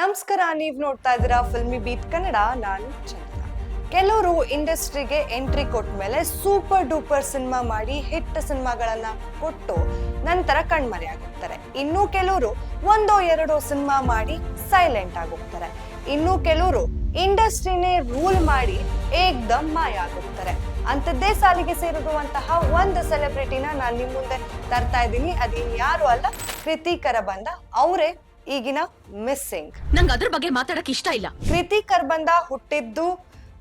ನಮಸ್ಕಾರ, ನೀವು ನೋಡ್ತಾ ಇದ್ದೀರಾ ಫಿಲ್ಮಿ ಬೀಟ್ ಕನ್ನಡ. ನಾನು ಚಂದ್ರ ಕೆಲವರು ಇಂಡಸ್ಟ್ರಿಗೆ ಎಂಟ್ರಿ ಕೊಟ್ಟ ಮೇಲೆ ಸೂಪರ್ ಡೂಪರ್ ಸಿನಿಮಾ ಮಾಡಿ ಹಿಟ್ ಸಿನಿಮಾಗಳನ್ನ ಕೊಟ್ಟು ನಂತರ ಕಣ್ಮರೆಯಾಗುತ್ತಾರೆ ಇನ್ನು ಕೆಲವರು ಒಂದೋ ಎರಡೋ ಸಿನಿಮಾ ಮಾಡಿ ಸೈಲೆಂಟ್ ಆಗುತ್ತಾರೆ ಇನ್ನು ಕೆಲವರು ಇಂಡಸ್ಟ್ರಿನೇ ರೂಲ್ ಮಾಡಿ ಏಕ್ದಮ್ ಮಾಯ ಆಗುತ್ತಾರೆ ಅಂಥದ್ದೇ ಸಾಲಿಗೆ ಸೇರಿರುವಂತಹ ಒಂದು ಸೆಲೆಬ್ರಿಟಿನ ನಾನು ನಿಮ್ಮ ಮುಂದೆ ತರ್ತಾ ಇದ್ದೀನಿ. ಅದೇನು ಯಾರು ಅಲ್ಲ, ಕೃತಿಕರ ಬಂದ ಅವರೇ ಈಗಿನ ಮಿಸ್ಸಿಂಗ್ ನಂಗೆ ಅದ್ರ ಬಗ್ಗೆ ಮಾತಾಡಕ್ ಇಷ್ಟ ಇಲ್ಲ. ಕೃತಿ ಕರ್ಬಂದ ಹುಟ್ಟಿದ್ದು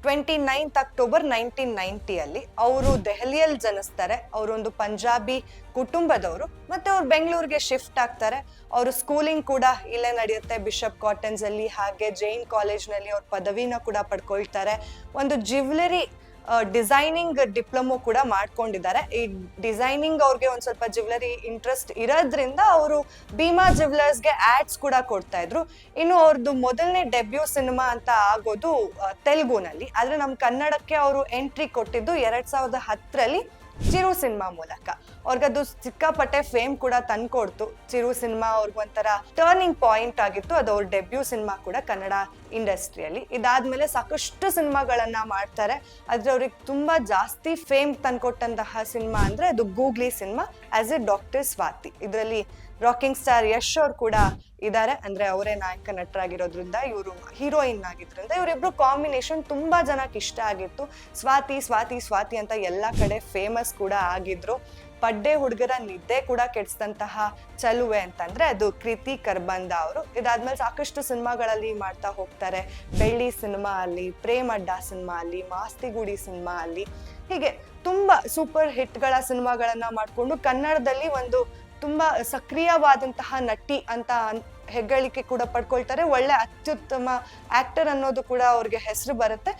ಟ್ವೆಂಟಿ ನೈನ್ತ್ ಅಕ್ಟೋಬರ್ ನೈನ್ಟೀನ್ ನೈಂಟಿಯಲ್ಲಿ ಅವರು ದೆಹಲಿಯಲ್ಲಿ ಜನಿಸ್ತಾರೆ. ಅವರೊಂದು ಪಂಜಾಬಿ ಕುಟುಂಬದವರು. ಮತ್ತೆ ಅವ್ರು ಬೆಂಗಳೂರಿಗೆ ಶಿಫ್ಟ್ ಆಗ್ತಾರೆ. ಅವರು ಸ್ಕೂಲಿಂಗ್ ಕೂಡ ಇಲ್ಲೇ ನಡೆಯುತ್ತೆ. ಬಿಷಪ್ ಕಾಟನ್ಸ್ ಅಲ್ಲಿ ಹಾಗೆ ಜೈನ್ ಕಾಲೇಜ್ನಲ್ಲಿ ಅವ್ರ ಪದವಿನ ಕೂಡ ಪಡ್ಕೊಳ್ತಾರೆ. ಒಂದು ಜ್ಯುವೆಲರಿ ಡಿಸೈನಿಂಗ್ ಡಿಪ್ಲೊಮೊ ಕೂಡ ಮಾಡ್ಕೊಂಡಿದ್ದಾರೆ. ಈ ಡಿಸೈನಿಂಗ್ ಅವ್ರಿಗೆ ಒಂದು ಸ್ವಲ್ಪ ಜ್ಯುವೆಲರಿ ಇಂಟ್ರೆಸ್ಟ್ ಇರೋದ್ರಿಂದ ಅವರು ಭೀಮಾ ಜ್ಯುವೆಲರ್ಸ್ಗೆ ಆಡ್ಸ್ ಕೂಡ ಕೊಡ್ತಾ ಇದ್ರು. ಇನ್ನು ಅವ್ರದ್ದು ಮೊದಲನೇ ಡೆಬ್ಯೂ ಸಿನಿಮಾ ಅಂತ ಆಗೋದು ತೆಲುಗುನಲ್ಲಿ. ಆದರೆ ನಮ್ಮ ಕನ್ನಡಕ್ಕೆ ಅವರು ಎಂಟ್ರಿ ಕೊಟ್ಟಿದ್ದು ಎರಡು ಸಾವಿರದ ಹತ್ತರಲ್ಲಿ. ಚಿರು ಸಿನಿಮಾ ಮೂಲಕ. ಅವ್ರಿಗದು ಸಿಕ್ಕಾಪಟ್ಟೆ ಫೇಮ್ ಕೂಡ ತಂದ್ಕೊಡ್ತು. ಚಿರು ಸಿನಿಮಾ ಅವ್ರಿಗೊಂಥರ ಟರ್ನಿಂಗ್ ಪಾಯಿಂಟ್ ಆಗಿತ್ತು. ಅದು ಅವ್ರ ಡೆಬ್ಯೂ ಸಿನಿಮಾ ಕೂಡ ಕನ್ನಡ ಇಂಡಸ್ಟ್ರಿಯಲ್ಲಿ. ಇದಾದ್ಮೇಲೆ ಸಾಕಷ್ಟು ಸಿನಿಮಾಗಳನ್ನ ಮಾಡ್ತಾರೆ. ಆದ್ರೆ ಅವ್ರಿಗೆ ತುಂಬಾ ಜಾಸ್ತಿ ಫೇಮ್ ತಂದ್ಕೊಟ್ಟಂತಹ ಸಿನಿಮಾ ಅಂದ್ರೆ ಅದು Googly cinema as a doctor Swathi. ಇದರಲ್ಲಿ ರಾಕಿಂಗ್ ಸ್ಟಾರ್ ಯಶ್ ಅವ್ರು ಕೂಡ ಇದ್ದಾರೆ ಅಂದ್ರೆ ಅವರೇ ನಾಯಕ ನಟರಾಗಿರೋದ್ರಿಂದ ಇವರು ಹೀರೋಯಿನ್ ಆಗಿದ್ರಿಂದ ಇವರಿಬ್ರು ಕಾಂಬಿನೇಷನ್ ತುಂಬಾ ಜನಕ್ಕೆ ಇಷ್ಟ ಆಗಿತ್ತು. ಸ್ವಾತಿ ಸ್ವಾತಿ ಸ್ವಾತಿ ಅಂತ ಎಲ್ಲಾ ಕಡೆ ಫೇಮಸ್ ಕೂಡ ಆಗಿದ್ರು. ಪಡ್ಡೆ ಹುಡುಗರ ನಿದ್ದೆ ಕೂಡ ಕೆಡಿಸಿದಂತಹ ಚಲುವೆ ಅಂತಂದ್ರೆ ಅದು ಕೃತಿ ಕರ್ಬಂದ ಅವರು. ಇದಾದ್ಮೇಲೆ ಸಾಕಷ್ಟು ಸಿನಿಮಾಗಳಲ್ಲಿ ಮಾಡ್ತಾ ಹೋಗ್ತಾರೆ. ಬೆಳ್ಳಿ ಸಿನಿಮಾ ಅಲ್ಲಿ ಪ್ರೇಮ್ ಅಡ್ಡ ಸಿನಿಮಾ ಅಲ್ಲಿ, ಮಾಸ್ತಿಗುಡಿ ಸಿನಿಮಾ ಅಲ್ಲಿ. ಹೀಗೆ ತುಂಬಾ ಸೂಪರ್ ಹಿಟ್ಗಳ ಸಿನಿಮಾಗಳನ್ನ ಮಾಡಿಕೊಂಡು ಕನ್ನಡದಲ್ಲಿ ಒಂದು ತುಂಬಾ ಸಕ್ರಿಯವಾದಂತಹ ನಟಿ ಅಂತ ಹೆಗ್ಗಳಿಕೆ ಕೂಡ ಪಡ್ಕೊಳ್ತಾರೆ. ಒಳ್ಳೆ ಅತ್ಯುತ್ತಮ ಆಕ್ಟರ್ ಅನ್ನೋದು ಕೂಡ ಅವ್ರಿಗೆ ಹೆಸರು ಬರುತ್ತೆ.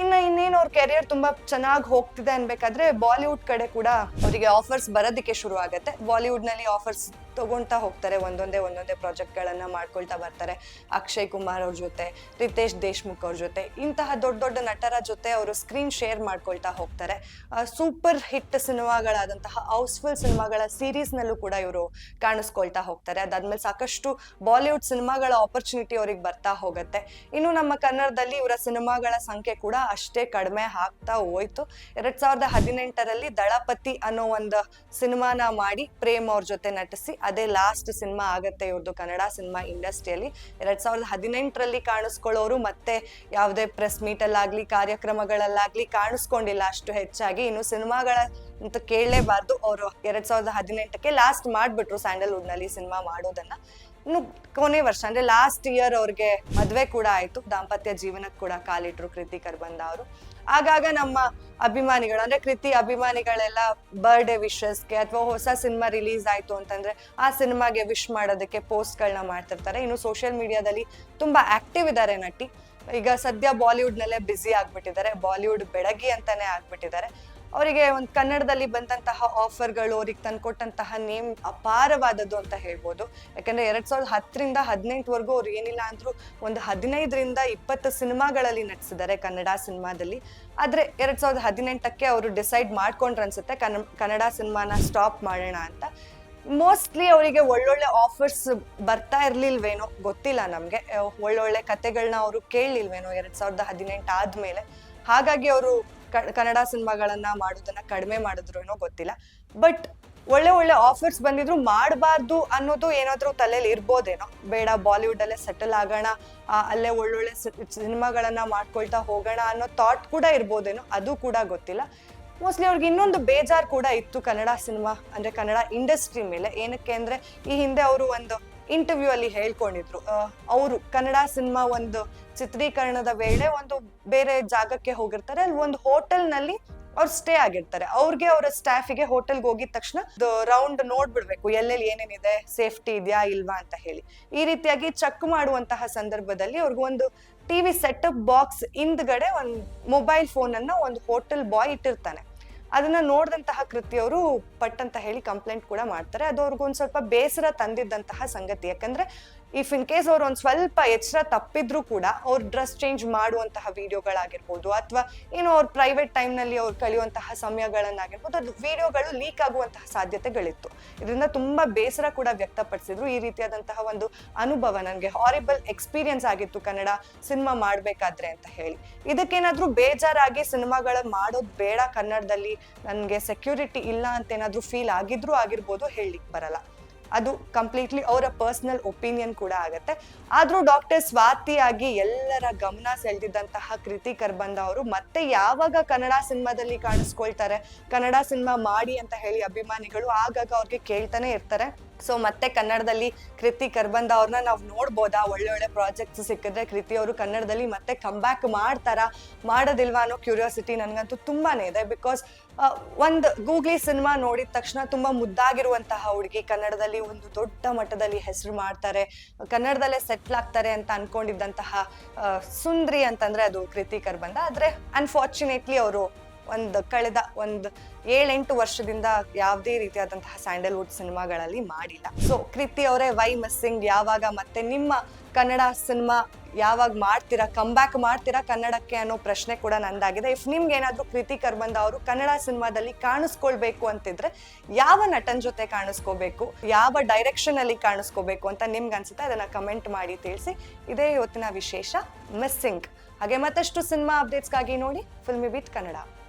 ಇನ್ನ ಇನ್ನೇನು ಅವ್ರ ಕೆರಿಯರ್ ತುಂಬಾ ಚೆನ್ನಾಗಿ ಹೋಗ್ತಿದೆ ಅನ್ಬೇಕಾದ್ರೆ ಬಾಲಿವುಡ್ ಕಡೆ ಕೂಡ ಅವರಿಗೆ ಆಫರ್ಸ್ ಬರೋದಕ್ಕೆ ಶುರು ಆಗುತ್ತೆ ಬಾಲಿವುಡ್ನಲ್ಲಿ ಆಫರ್ಸ್ ತಗೊಳ್ತಾ ಹೋಗ್ತಾರೆ. ಒಂದೊಂದೇ ಒಂದೊಂದೇ ಪ್ರಾಜೆಕ್ಟ್ಗಳನ್ನು ಮಾಡ್ಕೊಳ್ತಾ ಬರ್ತಾರೆ. ಅಕ್ಷಯ್ ಕುಮಾರ್ ಅವ್ರ ಜೊತೆ, ರಿತೇಶ್ ದೇಶ್ಮುಖ್ ಅವ್ರ ಜೊತೆ, ಇಂತಹ ದೊಡ್ಡ ದೊಡ್ಡ ನಟರ ಜೊತೆ ಅವರು ಸ್ಕ್ರೀನ್ ಶೇರ್ ಮಾಡ್ಕೊಳ್ತಾ ಹೋಗ್ತಾರೆ. ಸೂಪರ್ ಹಿಟ್ ಸಿನಿಮಾಗಳಾದಂತಹ ಹೌಸ್ಫುಲ್ ಸಿನಿಮಾಗಳ ಸೀರೀಸ್ನಲ್ಲೂ ಕೂಡ ಇವರು ಕಾಣಿಸ್ಕೊಳ್ತಾ ಹೋಗ್ತಾರೆ. ಅದಾದ್ಮೇಲೆ ಸಾಕಷ್ಟು ಬಾಲಿವುಡ್ ಸಿನಿಮಾಗಳ ಆಪರ್ಚುನಿಟಿ ಅವ್ರಿಗೆ ಬರ್ತಾ ಹೋಗುತ್ತೆ. ಇನ್ನು ನಮ್ಮ ಕನ್ನಡದಲ್ಲಿ ಇವರ ಸಿನಿಮಾಗಳ ಸಂಖ್ಯೆ ಕೂಡ ಅಷ್ಟೇ ಕಡಿಮೆ ಆಗ್ತಾ ಹೋಯ್ತು. ಎರಡ್ ಸಾವಿರದ ಹದಿನೆಂಟರಲ್ಲಿ ದಳಪತಿ ಅನ್ನೋ ಒಂದು ಸಿನಿಮಾನ ಮಾಡಿ ಪ್ರೇಮ್ ಅವ್ರ ಜೊತೆ ನಟಿಸಿ, ಅದೇ ಲಾಸ್ಟ್ ಸಿನಿಮಾ ಆಗತ್ತೆ ಇವ್ರದ್ದು ಕನ್ನಡ ಸಿನಿಮಾ ಇಂಡಸ್ಟ್ರಿಯಲ್ಲಿ. ಎರಡ್ ಸಾವಿರದ ಹದಿನೆಂಟರಲ್ಲಿ ಕಾಣಿಸ್ಕೊಳ್ಳೋರು ಮತ್ತೆ ಯಾವುದೇ ಪ್ರೆಸ್ ಮೀಟಲ್ಲಾಗ್ಲಿ ಕಾರ್ಯಕ್ರಮಗಳಲ್ಲಾಗ್ಲಿ ಕಾಣಿಸ್ಕೊಂಡಿಲ್ಲ ಅಷ್ಟು ಹೆಚ್ಚಾಗಿ. ಇನ್ನು ಸಿನಿಮಾಗಳ ಅಂತ ಕೇಳಲೇಬಾರ್ದು. ಅವರು ಎರಡ್ ಸಾವಿರದ ಹದಿನೆಂಟಕ್ಕೆ ಲಾಸ್ಟ್ ಮಾಡಿಬಿಟ್ರು ಸ್ಯಾಂಡಲ್ವುಡ್ನಲ್ಲಿ ಸಿನಿಮಾ ಮಾಡೋದನ್ನ. ಇನ್ನು ಕೊನೆ ವರ್ಷ, ಅಂದ್ರೆ ಲಾಸ್ಟ್ ಇಯರ್ ಅವ್ರಿಗೆ ಮದುವೆ ಕೂಡ ಆಯ್ತು. ದಾಂಪತ್ಯ ಜೀವನಕ್ಕೆ ಕೂಡ ಕಾಲಿಟ್ರು ಕೃತಿ ಕರ್ಬಂದ ಅವರು. ಆಗಾಗ ನಮ್ಮ ಅಭಿಮಾನಿಗಳು, ಅಂದ್ರೆ ಕೃತಿ ಅಭಿಮಾನಿಗಳೆಲ್ಲ ಬರ್ಡೇ ವಿಶಸ್ಗೆ ಅಥವಾ ಹೊಸ ಸಿನಿಮಾ ರಿಲೀಸ್ ಆಯ್ತು ಅಂತಂದ್ರೆ ಆ ಸಿನಿಮಾಗೆ ವಿಶ್ ಮಾಡೋದಕ್ಕೆ ಪೋಸ್ಟ್ಗಳನ್ನ ಮಾಡ್ತಿರ್ತಾರೆ. ಇನ್ನು ಸೋಷಿಯಲ್ ಮೀಡಿಯಾದಲ್ಲಿ ತುಂಬಾ ಆಕ್ಟಿವ್ ಇದ್ದಾರೆ ನಟಿ. ಈಗ ಸದ್ಯ ಬಾಲಿವುಡ್ ನಲ್ಲೇ ಬ್ಯುಸಿ ಆಗ್ಬಿಟ್ಟಿದ್ದಾರೆ. ಬಾಲಿವುಡ್ ಬೆಡಗಿ ಅಂತಾನೆ ಆಗ್ಬಿಟ್ಟಿದ್ದಾರೆ. ಅವರಿಗೆ ಒಂದು ಕನ್ನಡದಲ್ಲಿ ಬಂದಂತಹ ಆಫರ್ಗಳು ಅವ್ರಿಗೆ ತಂದ್ಕೊಟ್ಟಂತಹ ನೇಮ್ ಅಪಾರವಾದದ್ದು ಅಂತ ಹೇಳ್ಬೋದು. ಯಾಕಂದ್ರೆ ಎರಡ್ ಸಾವಿರದ ಹತ್ತರಿಂದ ಹದಿನೆಂಟುವರೆಗೂ ಅವ್ರು ಏನಿಲ್ಲ ಅಂದ್ರೂ ಒಂದು ಹದಿನೈದರಿಂದ ಇಪ್ಪತ್ತು ಸಿನಿಮಾಗಳಲ್ಲಿ ನಟಿಸಿದ್ದಾರೆ ಕನ್ನಡ ಸಿನಿಮಾದಲ್ಲಿ. ಆದರೆ ಎರಡ್ ಸಾವಿರದ ಹದಿನೆಂಟಕ್ಕೆ ಅವರು ಡಿಸೈಡ್ ಮಾಡ್ಕೊಂಡ್ರು ಅನ್ಸುತ್ತೆ ಕನ್ನ ಕನ್ನಡ ಸಿನಿಮಾನ ಸ್ಟಾಪ್ ಮಾಡೋಣ ಅಂತ. ಮೋಸ್ಟ್ಲಿ ಅವರಿಗೆ ಒಳ್ಳೊಳ್ಳೆ ಆಫರ್ಸ್ ಬರ್ತಾ ಇರ್ಲಿಲ್ವೇನೋ ಗೊತ್ತಿಲ್ಲ ನಮಗೆ. ಒಳ್ಳೊಳ್ಳೆ ಕತೆಗಳನ್ನ ಅವರು ಕೇಳಲಿಲ್ವೇನೋ ಎರಡ್ ಸಾವಿರದ ಹದಿನೆಂಟು ಆದ್ಮೇಲೆ. ಹಾಗಾಗಿ ಅವರು ಕನ್ನಡ ಸಿನಿಮಾಗಳನ್ನ ಮಾಡೋದನ್ನ ಕಡಿಮೆ ಮಾಡಿದ್ರು ಏನೋ ಗೊತ್ತಿಲ್ಲ. ಬಟ್ ಒಳ್ಳೆ ಒಳ್ಳೆ ಆಫರ್ಸ್ ಬಂದಿದ್ರು, ಮಾಡಬಾರ್ದು ಅನ್ನೋದು ಏನಾದ್ರೂ ತಲೆಯಲ್ಲಿ ಇರ್ಬೋದೇನೋ. ಬೇಡ ಬಾಲಿವುಡ್ ಅಲ್ಲೇ ಸೆಟಲ್ ಆಗೋಣ ಅಲ್ಲೇ ಒಳ್ಳೊಳ್ಳೆ ಸಿನಿಮಾಗಳನ್ನ ಮಾಡ್ಕೊಳ್ತಾ ಹೋಗೋಣ ಅನ್ನೋ ಥಾಟ್ ಕೂಡ ಇರ್ಬೋದೇನೋ, ಅದು ಕೂಡ ಗೊತ್ತಿಲ್ಲ. ಮೋಸ್ಟ್ಲಿ ಅವ್ರಿಗೆ ಇನ್ನೊಂದು ಬೇಜಾರ್ ಕೂಡ ಇತ್ತು ಕನ್ನಡ ಸಿನಿಮಾ, ಅಂದ್ರೆ ಕನ್ನಡ ಇಂಡಸ್ಟ್ರಿ ಮೇಲೆ. ಏನಕ್ಕೆ ಅಂದ್ರೆ, ಈ ಹಿಂದೆ ಅವರು ಒಂದು ಇಂಟರ್ವ್ಯೂ ಅಲ್ಲಿ ಹೇಳ್ಕೊಂಡಿದ್ರು. ಅವರು ಕನ್ನಡ ಸಿನಿಮಾ ಒಂದು ಚಿತ್ರೀಕರಣದ ವೇಳೆ ಒಂದು ಬೇರೆ ಜಾಗಕ್ಕೆ ಹೋಗಿರ್ತಾರೆ, ಅಲ್ಲಿ ಒಂದು ಹೋಟೆಲ್ನಲ್ಲಿ ಅವ್ರು ಸ್ಟೇ ಆಗಿರ್ತಾರೆ. ಅವ್ರಿಗೆ ಅವರ ಸ್ಟಾಫಿಗೆ ಹೋಟೆಲ್ಗೆ ಹೋಗಿದ ತಕ್ಷಣ ರೌಂಡ್ ನೋಡ್ಬಿಡ್ಬೇಕು, ಎಲ್ಲೆಲ್ಲಿ ಏನೇನಿದೆ ಸೇಫ್ಟಿ ಇದೆಯಾ ಇಲ್ವಾ ಅಂತ ಹೇಳಿ. ಈ ರೀತಿಯಾಗಿ ಚೆಕ್ ಮಾಡುವಂತಹ ಸಂದರ್ಭದಲ್ಲಿ ಅವ್ರಿಗೆ ಒಂದು ಟಿವಿ ಸೆಟಪ್ ಬಾಕ್ಸ್ ಹಿಂದ್ಗಡೆ ಒಂದು ಮೊಬೈಲ್ ಫೋನ್ ಅನ್ನ ಒಂದು ಹೋಟೆಲ್ ಬಾಯ್ ಇಟ್ಟಿರ್ತಾನೆ. ಅದನ್ನ ನೋಡಿದಂತಹ ಕೃತಿಯವರು ಪಟ್ ಅಂತ ಹೇಳಿ ಕಂಪ್ಲೇಂಟ್ ಕೂಡ ಮಾಡ್ತಾರೆ. ಅದು ಅವ್ರಿಗೊಂದು ಸ್ವಲ್ಪ ಬೇಸರ ತಂದಿದ್ದಂತಹ ಸಂಗತಿ. ಯಾಕಂದ್ರೆ ಇಫ್ ಇನ್ ಕೇಸ್ ಅವ್ರು ಒಂದು ಸ್ವಲ್ಪ ಎಚ್ಚರ ತಪ್ಪಿದ್ರು ಕೂಡ ಅವ್ರ ಡ್ರೆಸ್ ಚೇಂಜ್ ಮಾಡುವಂತಹ ವಿಡಿಯೋಗಳಾಗಿರ್ಬೋದು ಅಥವಾ ಏನೋ ಅವ್ರ ಪ್ರೈವೇಟ್ ಟೈಮ್ನಲ್ಲಿ ಅವ್ರು ಕಲಿಯುವಂತಹ ಸಮಯಗಳನ್ನಾಗಿರ್ಬೋದು, ಅದು ವಿಡಿಯೋಗಳು ಲೀಕ್ ಆಗುವಂತಹ ಸಾಧ್ಯತೆಗಳಿತ್ತು. ಇದರಿಂದ ತುಂಬಾ ಬೇಸರ ಕೂಡ ವ್ಯಕ್ತಪಡಿಸಿದ್ರು. ಈ ರೀತಿಯಾದಂತಹ ಒಂದು ಅನುಭವ ನನಗೆ ಹಾರಿಬಲ್ ಎಕ್ಸ್ಪೀರಿಯನ್ಸ್ ಆಗಿತ್ತು ಕನ್ನಡ ಸಿನಿಮಾ ಮಾಡಬೇಕಾದ್ರೆ ಅಂತ ಹೇಳಿ. ಇದಕ್ಕೇನಾದರೂ ಬೇಜಾರಾಗಿ ಸಿನಿಮಾಗಳ ಮಾಡೋದು ಬೇಡ ಕನ್ನಡದಲ್ಲಿ, ನನಗೆ ಸೆಕ್ಯೂರಿಟಿ ಇಲ್ಲ ಅಂತ ಏನಾದರೂ ಫೀಲ್ ಆಗಿದ್ರು ಆಗಿರ್ಬೋದು ಹೇಳಲಿಕ್ಕೆ ಬರಲ್ಲ. ಅದು ಕಂಪ್ಲೀಟ್ಲಿ ಅವರ ಪರ್ಸನಲ್ ಒಪಿನಿಯನ್ ಕೂಡ ಆಗತ್ತೆ. ಆದರೂ ಡಾಕ್ಟರ್ ಸ್ವಾತಿಯಾಗಿ ಎಲ್ಲರ ಗಮನ ಸೆಳೆದಿದ್ದಂತಹ ಕೃತಿ ಕರ್ಬಂದ ಅವರು ಮತ್ತೆ ಯಾವಾಗ ಕನ್ನಡ ಸಿನಿಮಾದಲ್ಲಿ ಕಾಣಿಸ್ಕೊಳ್ತಾರೆ, ಕನ್ನಡ ಸಿನಿಮಾ ಮಾಡಿ ಅಂತ ಹೇಳಿ ಅಭಿಮಾನಿಗಳು ಆಗಾಗ ಅವ್ರಿಗೆ ಕೇಳ್ತಾನೆ ಇರ್ತಾರೆ. ಸೊ ಮತ್ತೆ ಕನ್ನಡದಲ್ಲಿ ಕೃತಿ ಕರ್ಬಂದ ಅವ್ರನ್ನ ನಾವು ನೋಡ್ಬೋದಾ? ಒಳ್ಳೆ ಒಳ್ಳೆ ಪ್ರಾಜೆಕ್ಟ್ಸ್ ಸಿಕ್ಕಿದ್ರೆ ಕೃತಿ ಅವರು ಕನ್ನಡದಲ್ಲಿ ಮತ್ತೆ ಕಮ್ ಬ್ಯಾಕ್ ಮಾಡ್ತಾರಾ? ಮಾಡೋದಿಲ್ವಾ ಅನ್ನೋ ಕ್ಯೂರಿಯಾಸಿಟಿ ನನಗಂತೂ ತುಂಬಾನೇ ಇದೆ ಬಿಕಾಸ್ ಒಂದು ಗೂಗ್ಲಿ ಸಿನಿಮಾ ನೋಡಿದ ತಕ್ಷಣ ತುಂಬಾ ಮುದ್ದಾಗಿರುವಂತಹ ಹುಡುಗಿ ಕನ್ನಡದಲ್ಲಿ ಒಂದು ದೊಡ್ಡ ಮಟ್ಟದಲ್ಲಿ ಹೆಸರು ಮಾಡ್ತಾರೆ. ಕನ್ನಡದಲ್ಲೇ ಸೆಟ್ಲ್ ಆಗ್ತಾರೆ ಅಂತ ಅನ್ಕೊಂಡಿದ್ದಂತಹ ಸುಂದ್ರಿ ಅಂತಂದ್ರೆ ಅದು ಕೃತಿ ಕರ್ಬಂದ. ಆದ್ರೆ ಅನ್ಫಾರ್ಚುನೇಟ್ಲಿ ಅವರು ಒಂದು ಕಳೆದ ಒಂದು ಏಳೆಂಟು ವರ್ಷದಿಂದ ಯಾವುದೇ ರೀತಿಯಾದಂತಹ ಸ್ಯಾಂಡಲ್ವುಡ್ ಸಿನಿಮಾಗಳಲ್ಲಿ ಮಾಡಿಲ್ಲ. ಸೊ ಕೃತಿ ಅವರೇ ವೈ ಮಿಸ್ಸಿಂಗ್ ಯಾವಾಗ ಮತ್ತೆ ನಿಮ್ಮ ಕನ್ನಡ ಸಿನಿಮಾ ಯಾವಾಗ ಮಾಡ್ತೀರಾ ಕಂಬ್ಯಾಕ್ ಮಾಡ್ತೀರಾ ಕನ್ನಡಕ್ಕೆ ಅನ್ನೋ ಪ್ರಶ್ನೆ ಕೂಡ ನಂದಾಗಿದೆ. ಇಫ್ ನಿಮ್ಗೆ ಏನಾದರೂ ಕೃತಿ ಕರ್ಬಂದ ಅವರು ಕನ್ನಡ ಸಿನಿಮಾದಲ್ಲಿ ಕಾಣಿಸ್ಕೊಳ್ಬೇಕು ಅಂತಿದ್ರೆ ಯಾವ ನಟನ್ ಜೊತೆ ಕಾಣಿಸ್ಕೋಬೇಕು, ಯಾವ ಡೈರೆಕ್ಷನ್ ಅಲ್ಲಿ ಕಾಣಿಸ್ಕೋಬೇಕು ಅಂತ ನಿಮ್ಗೆ ಅನ್ಸುತ್ತೆ ಅದನ್ನ ಕಮೆಂಟ್ ಮಾಡಿ ತಿಳಿಸಿ. ಇದೇ ಇವತ್ತಿನ ವಿಶೇಷ ಮಿಸ್ಸಿಂಗ್ ಹಾಗೆ ಮತ್ತಷ್ಟು ಸಿನಿಮಾ ಅಪ್ಡೇಟ್ಸ್ಗಾಗಿ ನೋಡಿ ಫಿಲ್ಮಿ ವಿತ್ ಕನ್ನಡ